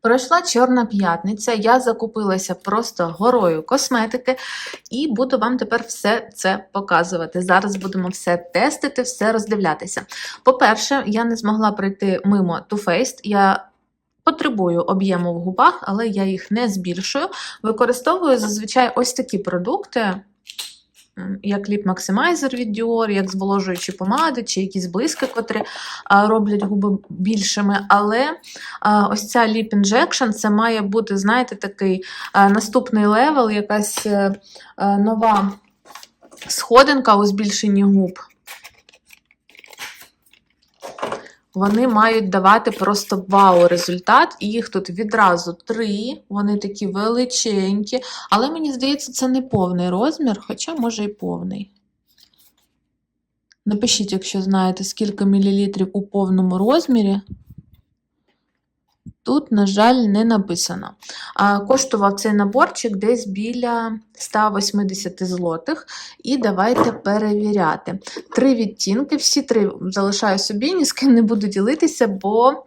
Пройшла Чорна п'ятниця, я закупилася просто горою косметики і буду вам тепер все це показувати. Зараз будемо все тестити, все роздивлятися. По-перше, я не змогла пройти мимо Too Faced. Я потребую об'єму в губах, але я їх не збільшую. Використовую зазвичай ось такі продукти. М, Як ліп максимайзер від Dior, як зволожуючі помади, чи якісь блиски, котрі роблять губи більшими. Але ось ця ліп інжекшн це має бути, знаєте, такий наступний левел, якась е, е, нова сходинка у збільшенні губ. Вони мають давати просто вау результат, і їх тут відразу три, вони такі величенькі, але мені здається, це не повний розмір, хоча може і повний. Напишіть, якщо знаєте, скільки мілілітрів у повному розмірі. Тут, на жаль, не написано. А, коштував цей наборчик десь біля 180 злотих. І давайте перевіряти. Три відтінки, всі три залишаю собі, ні з ким не буду ділитися, бо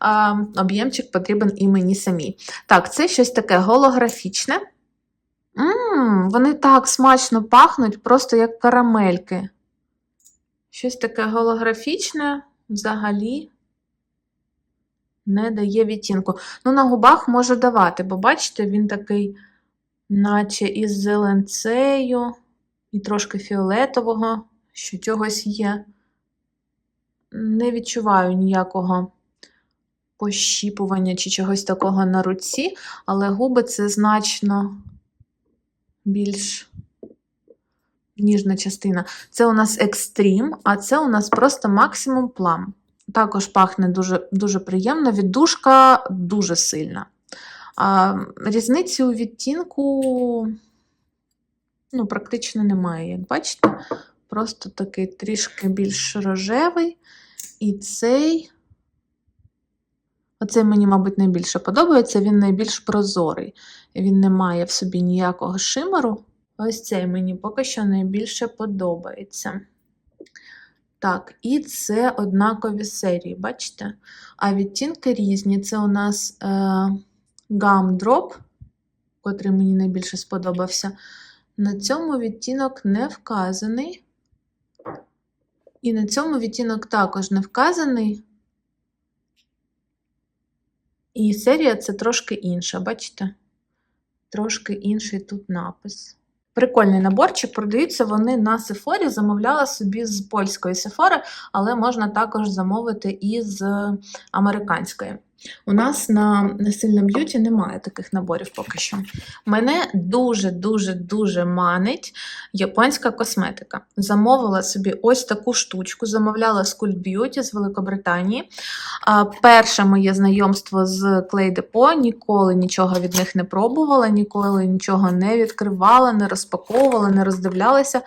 а, об'ємчик потрібен і мені самій. Так, це щось таке голографічне. Ммм, вони так смачно пахнуть, просто як карамельки. Щось таке голографічне взагалі не дає відтінку. Ну, на губах може давати, бо бачите, він такий, наче із зеленцею, і трошки фіолетового, що чогось є. Не відчуваю ніякого пощіпування чи чогось такого на руці, але губи це значно більш ніжна частина. Це у нас екстрім, а це у нас просто максимум плам. Також пахне дуже дуже приємно, віддушка дуже сильна. А, Різниці у відтінку ну, практично немає, як бачите. Просто такий трішки більш рожевий. І цей, оцей мені, мабуть, найбільше подобається, він найбільш прозорий. Він не має в собі ніякого шимеру. Ось цей мені поки що найбільше подобається. Так, і це однакові серії, бачите? А відтінки різні. Це у нас е, Gum Drop, котрий мені найбільше сподобався. На цьому відтінок не вказаний. І на цьому відтінок також не вказаний. І серія це трошки інша, бачите? Трошки інший тут напис. Прикольний наборчик, продаються вони на Сефорі. Замовляла собі з польської Сефори, але можна також замовити і з американської. У нас на Насильна б'юті немає таких наборів поки що. Мене дуже-дуже-дуже манить японська косметика. Замовила собі ось таку штучку, замовляла з Cult Beauty з Великобританії. Перше моє знайомство з Clay Depot, ніколи нічого від них не пробувала, ніколи нічого не відкривала, не розпаковувала, не роздивлялася.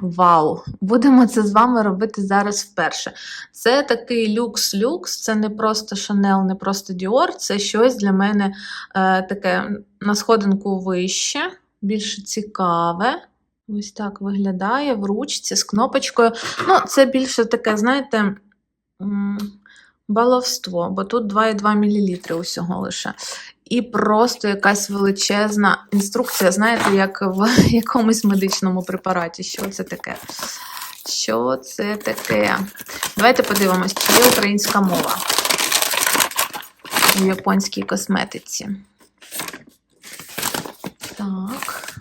Вау! Будемо це з вами робити зараз вперше. Це такий люкс-люкс, це не просто Chanel, не просто Dior, це щось для мене е, таке на сходинку вище, більш цікаве. Ось так виглядає в ручці з кнопочкою. Ну, це більше таке, знаєте, баловство, бо тут 2,2 мл усього лише. І просто якась величезна інструкція, знаєте, як в якомусь медичному препараті. Що це таке? Що це таке? Давайте подивимось, чи є українська мова у японській косметиці. Так.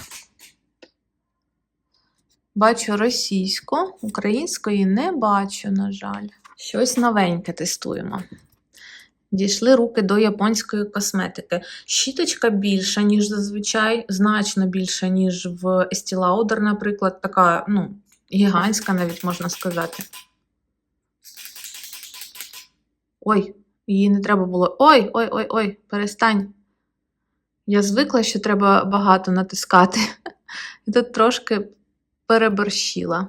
Бачу російську, української не бачу, на жаль. Щось новеньке тестуємо. Дійшли руки до японської косметики. Щіточка більша, ніж зазвичай, значно більша, ніж в Estee Lauder, наприклад, така, ну, гігантська, навіть можна сказати. Ой, її не треба було. Ой, ой, ой, ой, перестань. Я звикла, що треба багато натискати. І тут трошки переборщила.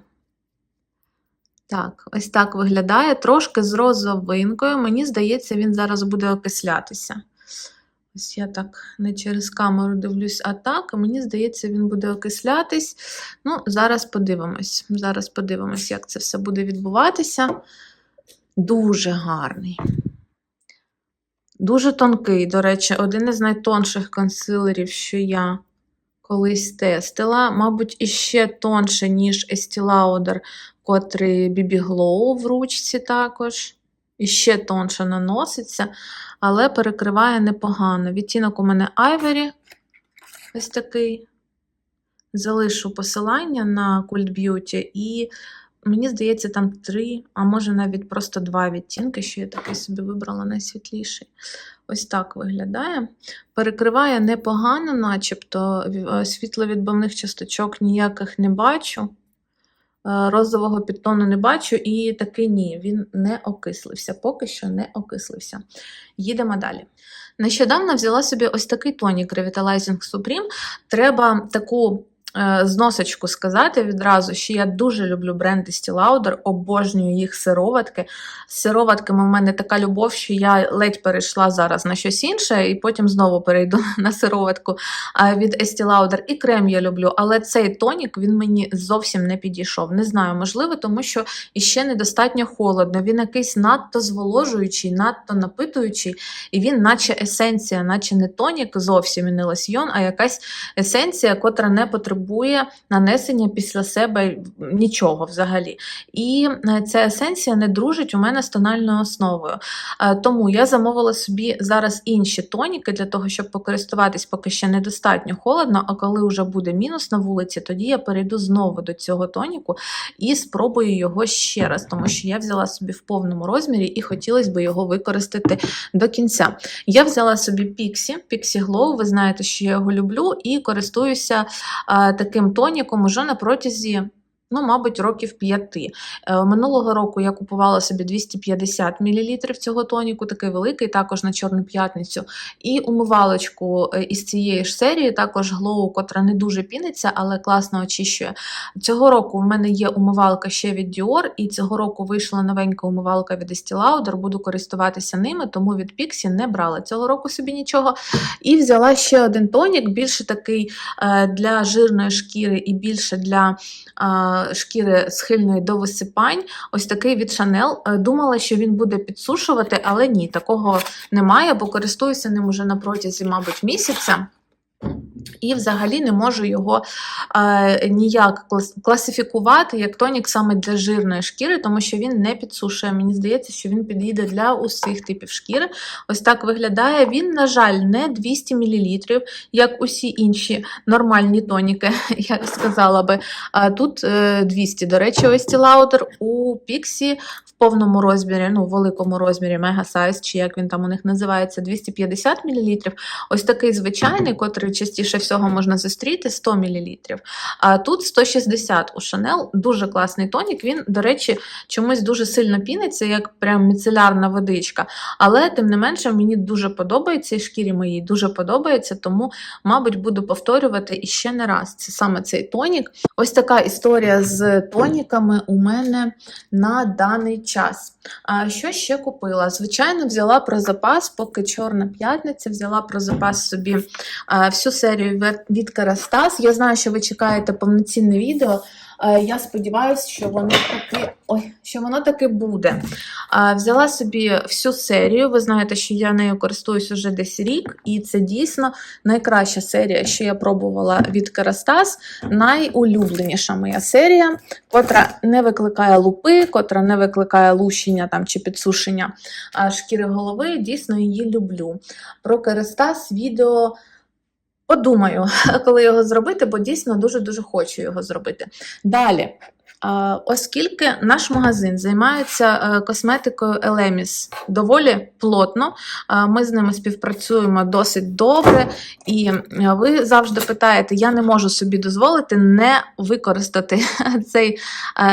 Так, ось так виглядає. Трошки з розовинкою. Мені здається, він зараз буде окислятися. Ось я так не через камеру дивлюсь, а так, і мені здається, він буде окислятись. Ну, зараз подивимось. Зараз подивимось, як це все буде відбуватися. Дуже гарний. Дуже тонкий, до речі, один із найтонших консилерів, що я колись тестила. Мабуть, іще тонше, ніж Estee Lauder, котрий BB Glow в ручці також. І ще тонше наноситься, але перекриває непогано. Відтінок у мене Ivory, ось такий. Залишу посилання на Cult Beauty, і мені здається, там три, а може навіть просто два відтінки, що я такий собі вибрала найсвітліший. Ось так виглядає. Перекриває непогано, начебто е, світловідбивних часточок ніяких не бачу. Е, Розового підтону не бачу, і таки ні, він не окислився. Поки що не окислився. Їдемо далі. Нещодавно взяла собі ось такий тонік Revitalizing Supreme. Треба таку зносочку сказати відразу, що я дуже люблю бренд Estee Lauder, обожнюю їх сироватки. З сироватками в мене така любов, що я ледь перейшла зараз на щось інше, і потім знову перейду на сироватку е, від Estee. І крем я люблю, але цей тонік він мені зовсім не підійшов. Не знаю, можливо, тому що іще недостатньо холодно. Він якийсь надто зволожуючий, надто напитуючий, і він, наче есенція, наче не тонік зовсім і не лосьйон, а якась есенція, котра не потребує нанесення після себе нічого взагалі. І е, ця есенція не дружить у мене з тональною основою. Е, Тому я замовила собі зараз інші тоніки для того, щоб покористуватись, поки ще недостатньо холодно, а коли вже буде мінус на вулиці, тоді я перейду знову до цього тоніку і спробую його ще раз, тому що я взяла собі в повному розмірі і хотілося б його використати до кінця. Я взяла собі Pixie, Pixie Glow, ви знаєте, що я його люблю, і користуюся е, таким тоніком уже на протязі. Ну, мабуть, років п'яти. Е, Минулого року я купувала собі 250 мл цього тоніку, такий великий, також на Чорну п'ятницю. І умивалочку е, із цієї ж серії, також Glow, котра не дуже піниться, але класно очищує. Цього року в мене є умивалка ще від Dior, і цього року вийшла новенька умивалка від Estee Lauder, буду користуватися ними, тому від Pixie не брала цього року собі нічого. І взяла ще один тонік, більше такий е, для жирної шкіри і більше для шкіри схильної до висипань. Ось такий від. Е, Думала, що він буде підсушувати, але ні, такого немає, бо користуюся ним уже на протязі, мабуть, місяця. І взагалі не можу його е, ніяк класифікувати як тонік саме для жирної шкіри, тому що він не підсушує. Мені здається, що він підійде для усіх типів шкіри. Ось так виглядає. Він, на жаль, не 200 мл, як усі інші нормальні тоніки, я сказала би. Тут е, 200, до речі, ось ці Lauder. У Pixie в повному розмірі, ну, в великому розмірі Size, чи як він там у них називається, 250 мл. Ось такий звичайний, котрий частіше всього можна зустріти 100 мл. А тут 160 у Chanel, дуже класний тонік. Він, до речі, чомусь дуже сильно піниться, як прям міцелярна водичка. Але тим не менше мені дуже подобається, і шкірі моїй дуже подобається, тому, мабуть, буду повторювати іще не раз. Це саме цей тонік. Ось така історія з тоніками у мене на даний час. А що ще купила? Звичайно, взяла про запас, поки Чорна п'ятниця, взяла про запас собі а, всю серію від- Карастас. Я знаю, що ви чекаєте повноцінне відео. Е, Я сподіваюся, що воно таки ой, що воно таки буде. Взяла собі всю серію. Ви знаєте, що я нею користуюсь уже десь рік, і це дійсно найкраща серія, що я пробувала від Керастас. Найулюбленіша моя серія, котра не викликає лупи, котра не викликає лущення там чи підсушення шкіри голови. Дійсно її люблю. Про Керастас відео. Подумаю, коли його зробити, бо дійсно дуже-дуже хочу його зробити. Далі, оскільки наш магазин займається е, косметикою Elemis доволі плотно, ми з ними співпрацюємо досить добре, і е, ви завжди питаєте, я не можу собі дозволити не використати цей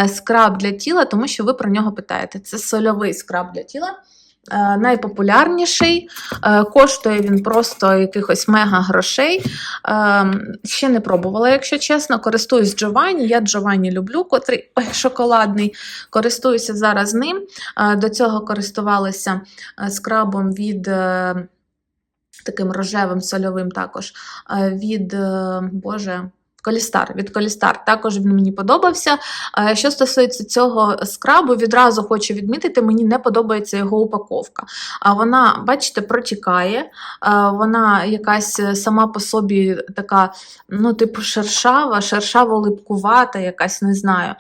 е, скраб для тіла, тому що ви про нього питаєте. Це сольовий скраб для тіла. Е, Найпопулярніший, Е, коштує він просто якихось мега грошей. Ем, Ще не пробувала, якщо чесно. Користуюсь Джованні. Я Джованні люблю, котрий шоколадний. Користуюся зараз ним. Е, До цього користувалася е, скрабом від. е, Таким рожевим сольовим також е, від, е, Боже, Колістар від Колістар. Також він мені подобався. Е, Що стосується цього скрабу, відразу хочу відмітити, мені не подобається його упаковка. Вона, бачите, протікає, е, вона якась е, сама по собі така, ну, типу, шершава, шершаво-липкувата, якась, не знаю.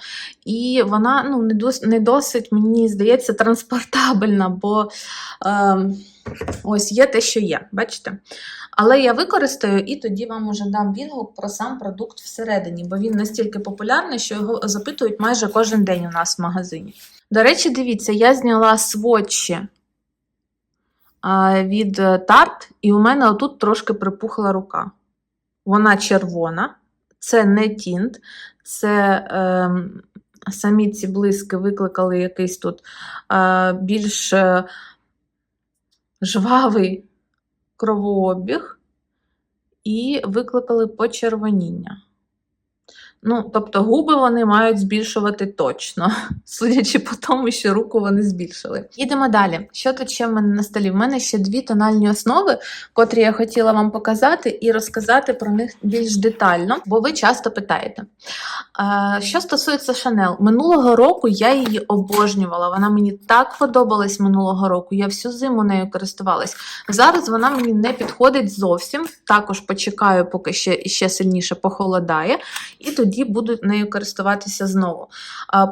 І вона ну, не досить, мені здається, транспортабельна, бо е, ось є те, що є, бачите? Але я використаю і тоді вам уже дам відгук про сам продукт всередині, бо він настільки популярний, що його запитують майже кожен день у нас в магазині. До речі, дивіться, я зняла сводчі а, від е, Tarte, і у мене отут трошки припухла рука. Вона червона, це не тінт, це е, самі ці блиски викликали якийсь тут е, більш е, жвавий кровообіг і викликали почервоніння. Ну, тобто губи вони мають збільшувати точно, судячи по тому, що руку вони збільшили. Їдемо далі. Що тут ще в мене на столі? В мене ще дві тональні основи, котрі я хотіла вам показати і розказати про них більш детально, бо ви часто питаєте. Що стосується Шанел, минулого року я її обожнювала. Вона мені так подобалась минулого року. Я всю зиму нею користувалась. Зараз вона мені не підходить зовсім. Також почекаю, поки ще, ще сильніше похолодає, і тоді буду нею користуватися знову.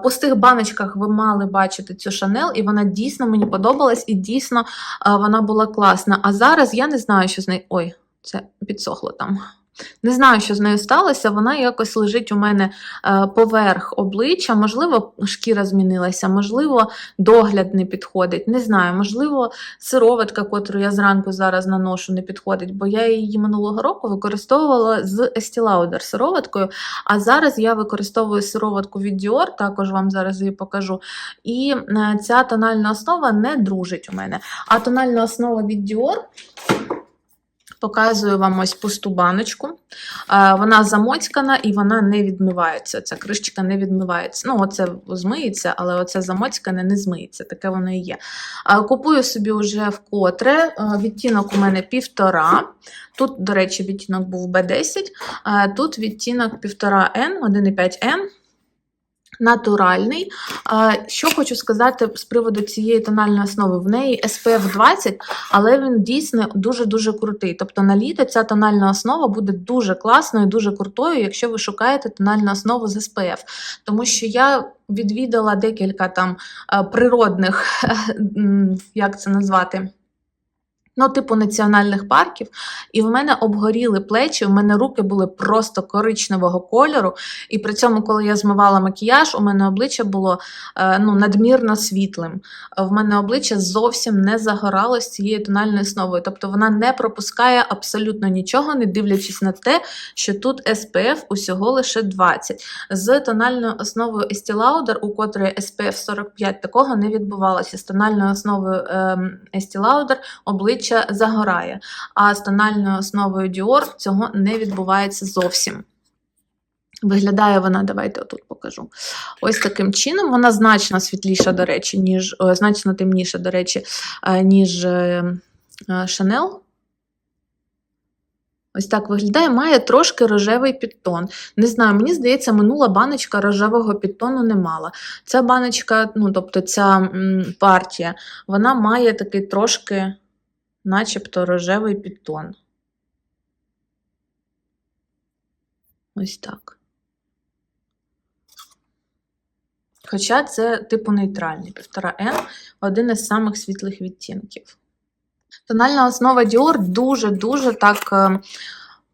По стих баночках ви мали бачити цю Шанел, і вона дійсно мені подобалась, і дійсно вона була класна. А зараз я не знаю, що з нею. Ой, це підсохло там. Не знаю, що з нею сталося. Вона якось лежить у мене е, поверх обличчя. Можливо, шкіра змінилася, можливо, догляд не підходить. Не знаю, можливо, сироватка, котру я зранку зараз наношу, не підходить, бо я її минулого року використовувала з Estee Lauder сироваткою. А зараз я використовую сироватку від Dior, також вам зараз її покажу. І е, ця тональна основа не дружить у мене. А тональна основа від Dior. Показую вам ось пусту баночку. Вона замоцькана і вона не відмивається. Ця кришечка не відмивається. Ну, оце змиється, але оце замоцькане не змиється. Таке воно і є. Купую собі вже вкотре. Е, Відтінок у мене півтора. Тут, до речі, відтінок був B10, е, тут відтінок 1,5N, 1,5N. Натуральний. Що хочу сказати з приводу цієї тональної основи. В неї SPF 20, але він дійсно дуже-дуже крутий. Тобто на літо ця тональна основа буде дуже класною, дуже крутою, якщо ви шукаєте тональну основу з SPF. Тому що я відвідала декілька там е, природних, як це назвати? Ну, типу національних парків, і в мене обгоріли плечі, у мене руки були просто коричневого кольору. І при цьому, коли я змивала макіяж, у мене обличчя було е, ну, надмірно світлим. В мене обличчя зовсім не загоралось цією тональною основою. Тобто вона не пропускає абсолютно нічого, не дивлячись на те, що тут SPF усього лише 20. З тональною основою Estee Lauder, у котрої SPF 45, такого не відбувалося. З тональною основою ем, Estee Lauder обличчя загорає, а з тональною основою Dior цього не відбувається зовсім. Виглядає вона, давайте отут покажу. Ось таким чином. Вона значно світліша, до речі, ніж о, значно темніша, до речі, е, ніж е, е, Ось так виглядає, має трошки рожевий підтон. Не знаю, мені здається, минула баночка рожевого підтону не мала. Ця баночка, ну, тобто ця партія, вона має такий трошки, начебто, рожевий підтон. Ось так. Хоча це типу нейтральний 1,5N, один із самих світлих відтінків. Тональна основа Dior дуже-дуже так е,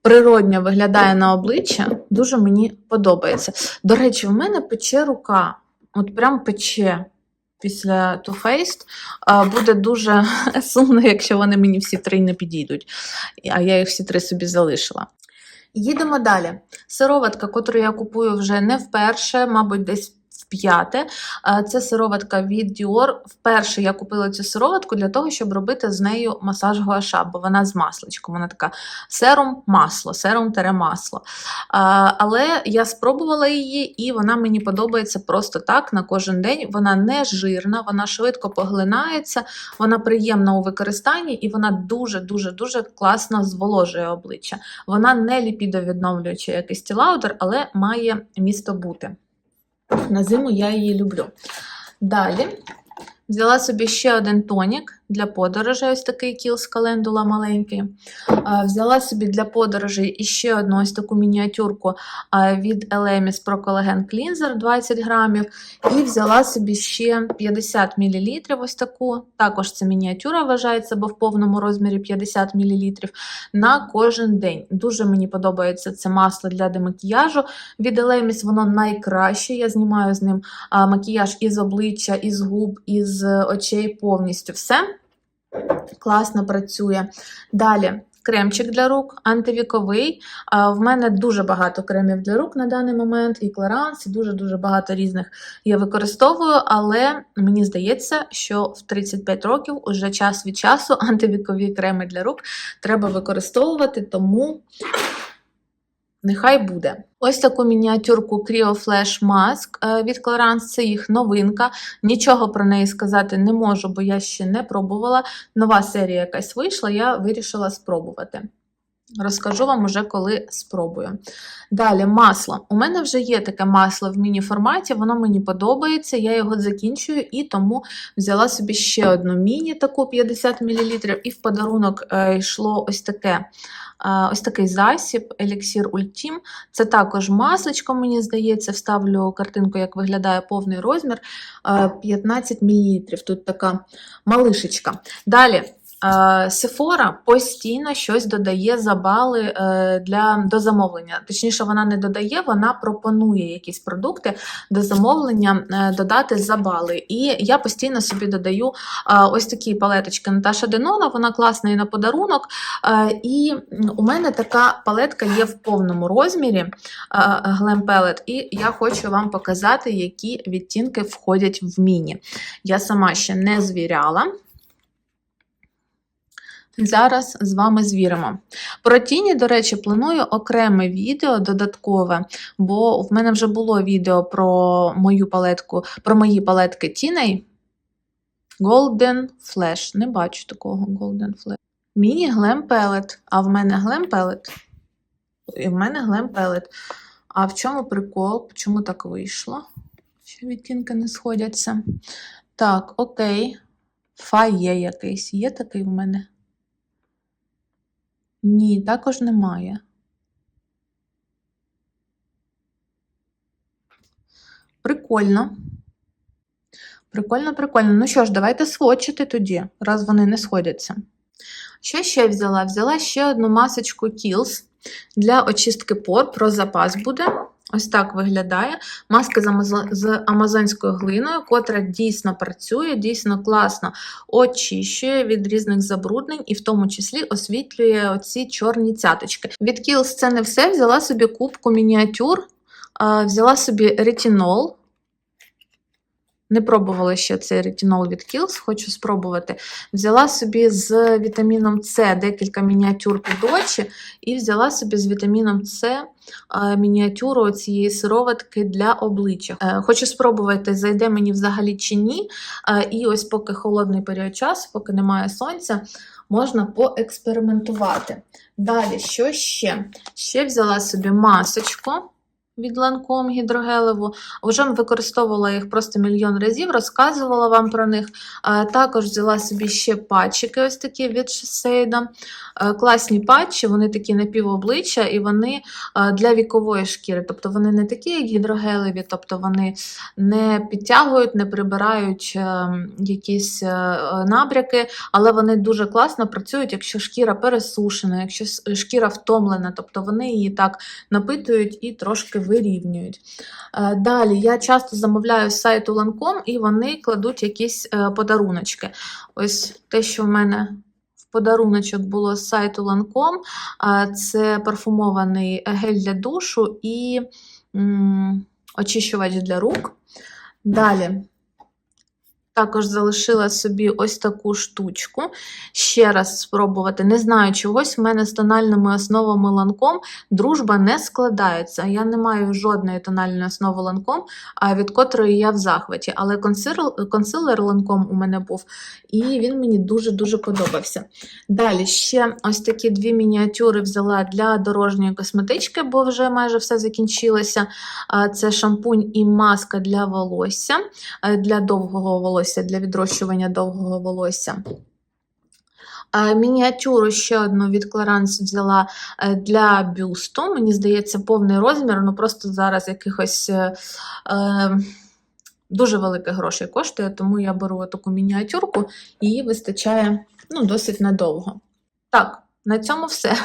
природньо виглядає на обличчя, дуже мені подобається. До речі, в мене пече рука, от прям пече після Too Faced. Буде дуже сумно, якщо вони мені всі три не підійдуть, а я їх всі три собі залишила. Їдемо далі. Сироватка, яку я купую вже не вперше, мабуть, десь вп'яте. Е, Це сироватка від Dior. Вперше я купила цю сироватку для того, щоб робити з нею масаж гуаша, бо вона з масличком. Вона така серум масло, серум тере масло. Але я спробувала її, і вона мені подобається просто так на кожен день. Вона не жирна, вона швидко поглинається, вона приємна у використанні і вона дуже-дуже дуже класно зволожує обличчя. Вона не ліпідовідновлююча, як і стілаудер, але має місто бути. На зиму я її люблю. Далі взяла собі ще один тонік для подорожей, ось такий кіл з календула маленький. Взяла собі для подорожей іще одну ось таку мініатюрку від Elemis Pro Collagen Cleanser 20 грамів. І взяла собі ще 50 мл, ось таку. Також це мініатюра вважається, бо в повному розмірі 50 мл на кожен день. Дуже мені подобається це масло для демакіяжу. Від Elemis воно найкраще. Я знімаю з ним макіяж із обличчя, із губ, із е, очей повністю все. Класно працює. Далі. Кремчик для рук, антивіковий. В мене дуже багато кремів для рук на даний момент, і кларанс, і дуже-дуже багато різних я використовую, але мені здається, що в 35 років уже час від часу антивікові креми для рук треба використовувати, тому нехай буде. Ось таку мініатюрку Cryo Flash Mask е, від Clarins, це їх новинка. Нічого про неї сказати не можу, бо я ще не пробувала. Нова серія якась вийшла, я вирішила спробувати. Розкажу вам уже, коли спробую. Далі масло. У мене вже є таке масло в міні-форматі, воно мені подобається, я його закінчую і тому взяла собі ще одну міні, таку 50 мл, і в подарунок е, йшло ось таке. е, Ось такий засіб Elixir Ultim. Це також масличко, мені здається, вставлю картинку, як виглядає повний розмір. е, 15 мл. Тут така малишечка. Далі. Сефора постійно щось додає за бали е, для до замовлення. Точніше, вона не додає, вона пропонує якісь продукти до замовлення е, додати за бали. І я постійно собі додаю е, ось такі палеточки Наташа Денона, вона класна і на подарунок. Е, І у мене така палетка є в повному розмірі е, Glam Palette, і я хочу вам показати, які відтінки входять в міні. Я сама ще не звіряла. Зараз з вами звіримо. Про тіні, до речі, планую окреме відео додаткове, бо в мене вже було відео про мою палетку, про мої палетки тіней. Golden Flash. Не бачу такого Golden Flash. Міні Glam Palette. А в мене Glam Palette. І в мене Glam Palette. А в чому прикол? Чому так вийшло? Що відтінки не сходяться. Так, окей. Фає якийсь. Є такий в мене? Ні, також немає. Прикольно. Прикольно, прикольно. Ну що ж, давайте сводчити тоді, раз вони не сходяться. Що ще взяла? Взяла ще одну масочку Kills для очистки пор. Про запас буде. Ось так виглядає. Маска з, амазонською глиною, котра дійсно працює, дійсно класно очищує від різних забруднень і в тому числі освітлює оці чорні цяточки. Від Kiehl's це не все. Взяла собі кубку мініатюр, взяла собі ретинол. Не пробувала ще цей ретинол від Kiehl's, хочу спробувати. Взяла собі з вітаміном С декілька мініатюр під очі, і взяла собі з вітаміном С е, мініатюру цієї сироватки для обличчя. Е, Хочу спробувати, зайде мені взагалі чи ні. Е, І ось поки холодний період часу, поки немає сонця, можна поекспериментувати. Далі, що ще? Ще взяла собі масочку від Lancome гідрогелеву. Вже використовувала їх просто мільйон разів, розказувала вам про них. Також взяла собі ще патчики, ось такі від. Е, Класні патчі, вони такі напівобличчя, і вони е, для вікової шкіри. Тобто вони не такі, як гідрогелеві, тобто вони не підтягують, не прибирають е, якісь е, набряки, але вони дуже класно працюють, якщо шкіра пересушена, якщо шкіра втомлена, тобто вони її так напитують і трошки вирівнюють. Е, Далі я часто замовляю з сайту Lancome і вони кладуть якісь е, подаруночки. Ось те, що в мене в подаруночок було з сайту Lancome, це парфумований гель для душу і очищувач для рук. Далі також залишила собі ось таку штучку. Ще раз спробувати. Не знаю чогось, в мене з тональними основами ланком дружба не складається. Я не маю жодної тональної основи ланком, від котрої я в захваті. Але консилер, консилер ланком у мене був, і він мені дуже-дуже подобався. Далі ще ось такі дві мініатюри взяла для дорожньої косметички, бо вже майже все закінчилося. Це шампунь і маска для волосся, е, для довгого волосся, для відрощування довгого волосся. Мініатюру ще одну від Clarins взяла е, для бюсту. Мені здається, повний розмір, ну просто зараз якихось е, е, дуже великих грошей коштує, тому я беру таку мініатюрку, її вистачає ну, досить надовго. Так, на цьому все.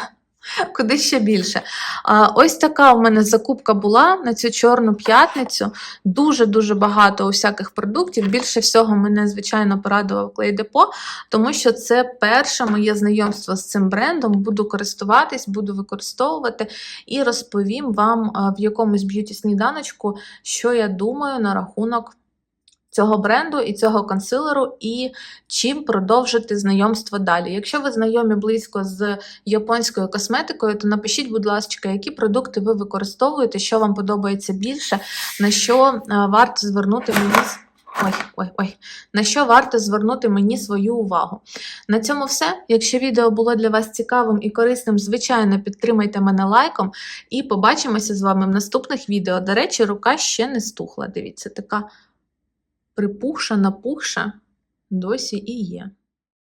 Куди ще більше. А, ось така у мене закупка була на цю чорну п'ятницю. Дуже-дуже багато усяких продуктів. Більше всього мене, звичайно, порадував Клей Депо, тому що це перше моє знайомство з цим брендом. Буду користуватись, буду використовувати і розповім вам в якомусь б'юті-сніданочку, що я думаю на рахунок. Цього бренду і цього консилеру, і чим продовжити знайомство далі. Якщо ви знайомі близько з японською косметикою, то напишіть, будь ласка, які продукти ви використовуєте, що вам подобається більше, на що е, варто звернути мені. Ой, ой, ой, на що варто звернути мені свою увагу. На цьому все. Якщо відео було для вас цікавим і корисним, звичайно, підтримайте мене лайком і побачимося з вами в наступних відео. До речі, рука ще не стухла. Дивіться, така припухша, напухша досі і є.